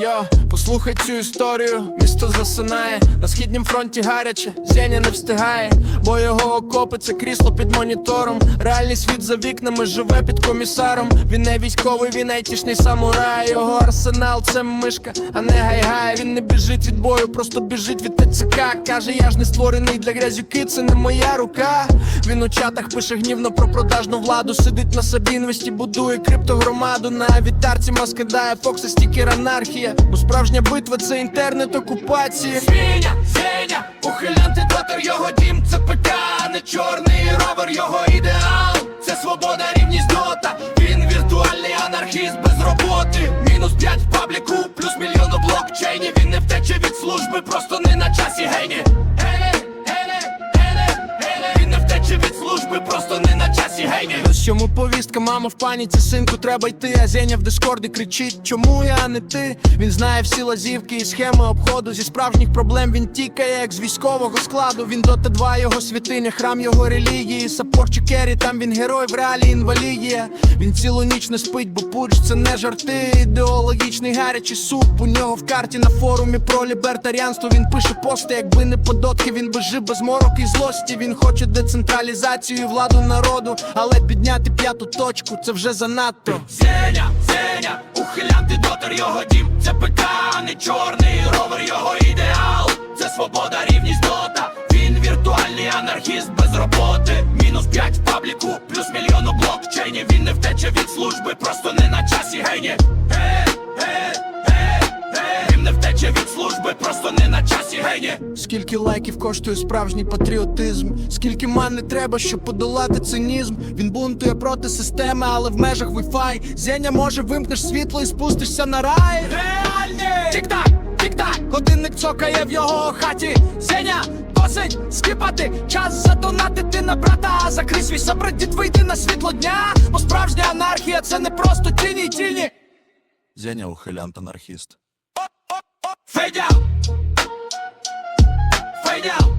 Йо, послухай цю історію, місто засинає, на східнім фронті гаряче, Зеня не встигає, бо його окопи це крісло під монітором. Реальний світ за вікнами живе під комісаром. Він не військовий, він айтішний самурай. Його арсенал це мишка, а не гай-гай. Він не біжить від бою, просто біжить від ТЦК. Каже, я ж не створений для грязюки, це не моя рука. Він у чатах пише гнівно про продажну владу. Сидить на собі інвесті, будує криптогромаду. На авітарці маскидає Фокса стікер анархія. Бо справжня битва це інтернет окупації. Свиня, Сеня, ухилянти дотер його дім, це ПК, не чорний ровер, його ідеал. Це свобода, рівність дота. Він віртуальний анархіст без роботи. Мінус 5 в пабліку, плюс мільйон у блокчейні. Він не втече від служби, просто не на часі. Гені, від служби, просто не Ось чому повістка, мама в паніці, синку, треба йти. А Зеня в дискорді кричить, чому я не ти? Він знає всі лазівки і схеми обходу. Зі справжніх проблем він тікає, як з військового складу. Він дота 2 його святиня, храм його релігії. Саппорт чи керрі, там він герой, в реалі інвалідія. Він цілу ніч не спить, бо пуч це не жарти. Ідеологічний гарячий суп. У нього в карті на форумі про лібертаріанство. Він пише пости, якби не податки, він би жив без морок і злості. Він хоче децентралізацію і владу народу, але підняти п'яту точку це вже занадто. Зеня, Зеня, ухилянти дотер його дім. Це ПК, не чорний ровер, його ідеал. Це свобода, рівність дота. Він віртуальний анархіст без роботи. Мінус 5 в пабліку, плюс мільйон у блокчейні. Він не втече від служби, просто не на часі гені. Е, е, е, е. Він не втече від служби, просто не на часі гені. Скільки лайків коштує справжній патріотизм? Скільки мани треба, щоб подолати цинізм? Він бунтує проти системи, але в межах Wi-Fi Зеня може вимкнеш світло і спустишся на рай. Реальні! Тік-так, тік-так, годинник цокає в його хаті. Зеня, досить скіпати, час задонатити на брата. Закрий свій сабреддіт, вийди на світло дня. Бо справжня анархія це не просто тіні й тіні. Зеня ухилянт анархіст. Федя! out.